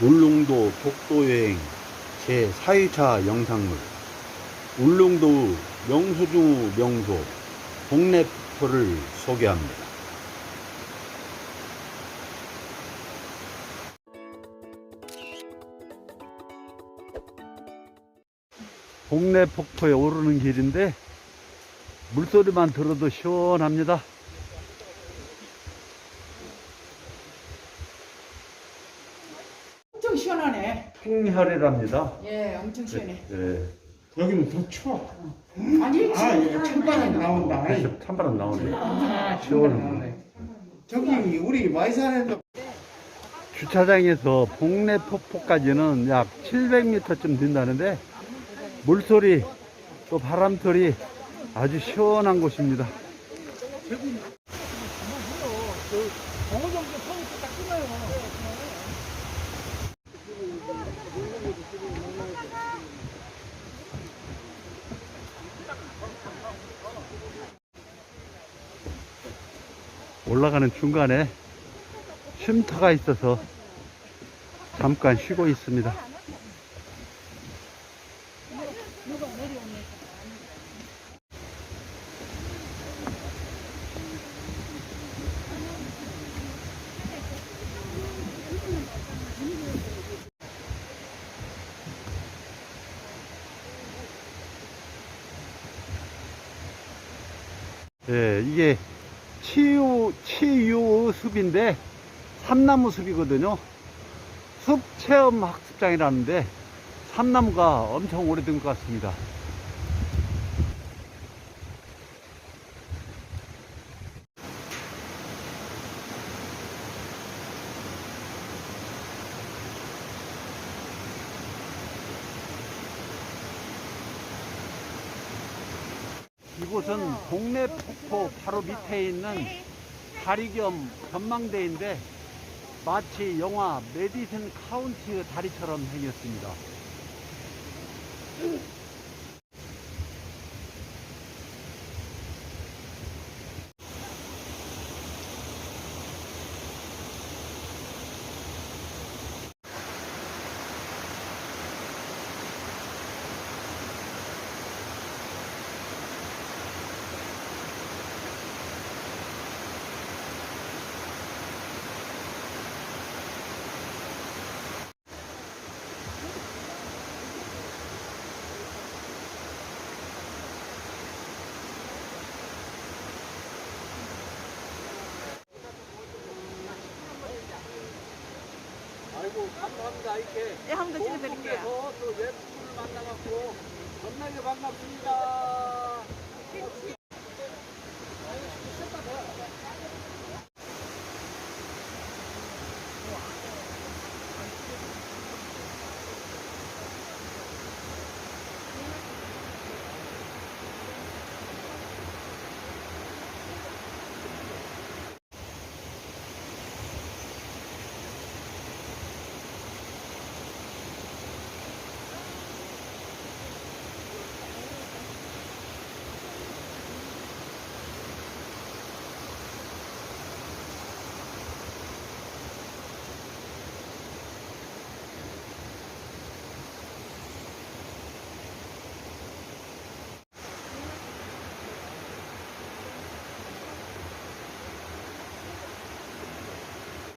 울릉도 독도여행 제4일차 영상물 울릉도 명소중후 명소 동네포를 소개합니다. 동네 폭포에 오르는 길인데 물소리만 들어도 시원합니다. 엄청 시원하네. 풍혈이랍니다. 예, 엄청 시원해. 네. 여기는 더 추워. 아니, 아, 예, 찬바람 나온다. 아이, 그래서 찬바람 나오네. 아, 시원해. 나오네. 저기 우리 마이산에도 주차장에서 봉내 폭포까지는 약 700m쯤 된다는데 물소리 또 바람소리 아주 시원한 곳입니다. 올라가는 중간에 쉼터가 있어서 잠깐 쉬고 있습니다. 예, 이게 치유, 치유 숲인데, 삼나무 숲이거든요. 숲 체험 학습장이라는데, 삼나무가 엄청 오래된 것 같습니다. 이곳은 동네 폭포 바로 밑에 있는 다리 겸 전망대인데 마치 영화 메디슨 카운티 다리처럼 생겼습니다. 아이고 감사합니다 이렇게 예, 한번 더 찍어드릴게요. 또 예쁘를 만나갖고 겁나게 반갑습니다.